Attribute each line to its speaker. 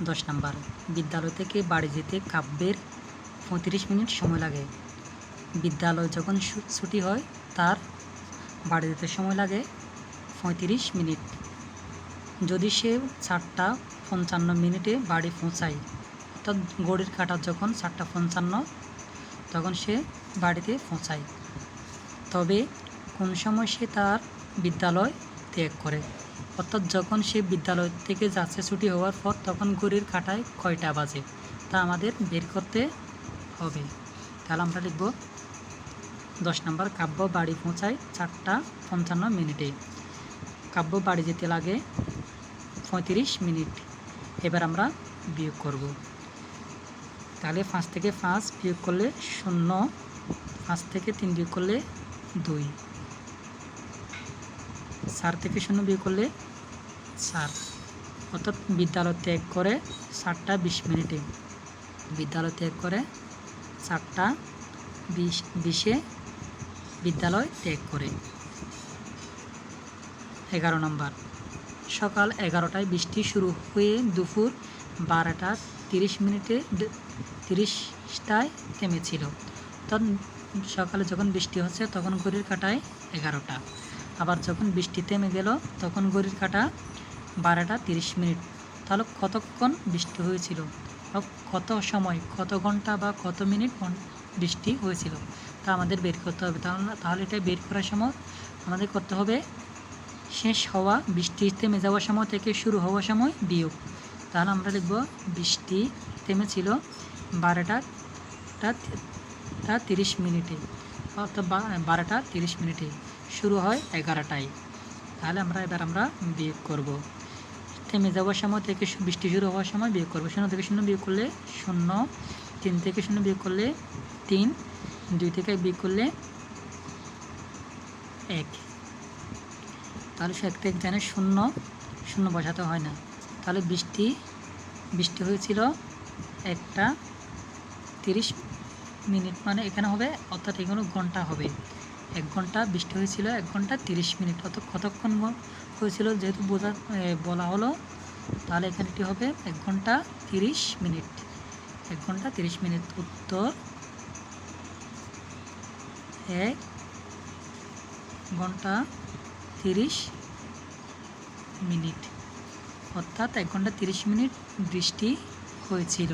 Speaker 1: দশ নাম্বার। বিদ্যালয় থেকে বাড়ি যেতে কাব্যের পঁয়ত্রিশ মিনিট সময় লাগে। বিদ্যালয় যখন ছুটি হয়, তার বাড়ি যেতে সময় লাগে পঁয়ত্রিশ মিনিট। যদি সে চারটা পঞ্চান্ন মিনিটে বাড়ি পৌঁছায়, অর্থাৎ গড়ির কাটা যখন চারটা পঞ্চান্ন, তখন সে বাড়িতে পৌঁছায়। তবে কোন সময় সে তার বিদ্যালয় ত্যাগ করে? অর্থাৎ যখন সে বিদ্যালয় থেকে যাচ্ছে ছুটি হওয়ার পর, তখন ঘড়ির কাঁটায় কয়টা বাজে? তা আমাদের বের করতে হবে। তাহলে আমরা লিখব, দশ নম্বর, কাব্য বাড়ি পৌঁছায় চারটা পঞ্চান্ন মিনিটে। কাব্য বাড়ি যেতে লাগে পঁয়ত্রিশ মিনিট। এবার আমরা বিয়োগ করব। তাহলে পাঁচ থেকে পাঁচ বিয়োগ করলে শূন্য, পাঁচ থেকে তিন বিয়োগ করলে দুই। চার থেকে শূন্য বিয়োগ করলে চার অর্থাৎ বিদ্যালয় ত্যাগ করে চারটা বিশ মিনিটে। বিদ্যালয় ত্যাগ করে চারটা বিশ, বিশে বিদ্যালয় ত্যাগ করে। এগারো নম্বর। সকাল এগারোটায় বৃষ্টি শুরু হয়ে দুপুর বারোটা তিরিশ মিনিটে তিরিশটায় থেমেছিল। তখন সকালে যখন বৃষ্টি হচ্ছে তখন ঘড়ির কাটায় এগারোটা। আবার যখন বৃষ্টি থেমে গেল, তখন ঘড়ির কাটা বারোটা তিরিশ মিনিট। তাহলে কতক্ষণ বৃষ্টি হয়েছিল? কত সময়, কত ঘণ্টা বা কত মিনিট বৃষ্টি হয়েছিল? তা আমাদের বের করতে হবে। তাহলে তাহলে এটা বের করার সময় আমাদের করতে হবে শেষ হওয়া, বৃষ্টি থেমে যাওয়ার সময় থেকে শুরু হওয়ার সময় বিয়োগ। তাহলে আমরা লিখব বৃষ্টি থেমেছিল বারোটা টা টা তিরিশ মিনিটে। অর্থাৎ বারোটা তিরিশ মিনিটে শুরু হয় এগারোটায়। তাহলে আমরা এবার আমরা বিয়োগ করব। থেমে যাওয়ার সময় থেকে বৃষ্টি শুরু হওয়ার সময় বিয়োগ করব। শূন্য থেকে শূন্য বিয়োগ করলে শূন্য, তিন থেকে শূন্য বিয়োগ করলে তিন, দুই থেকে বিয়োগ করলে এক। তাহলে সে এক জানে শূন্য শূন্য বসাতে হয় না। তাহলে বৃষ্টি বৃষ্টি হয়েছিল একটা তিরিশ মিনিট মানে এখানে হবে, অর্থাৎ এগুলো ঘণ্টা হবে। এক ঘণ্টা বৃষ্টি হয়েছিল, এক ঘণ্টা তিরিশ মিনিট। অত কতক্ষণ হয়েছিল যেহেতু বোঝা বলা হলো, তাহলে এখানে এটি হবে এক ঘণ্টা তিরিশ মিনিট। এক ঘণ্টা তিরিশ মিনিট উত্তর। এক ঘণ্টা তিরিশ মিনিট। অর্থাৎ এক ঘণ্টা তিরিশ মিনিট বৃষ্টি হয়েছিল।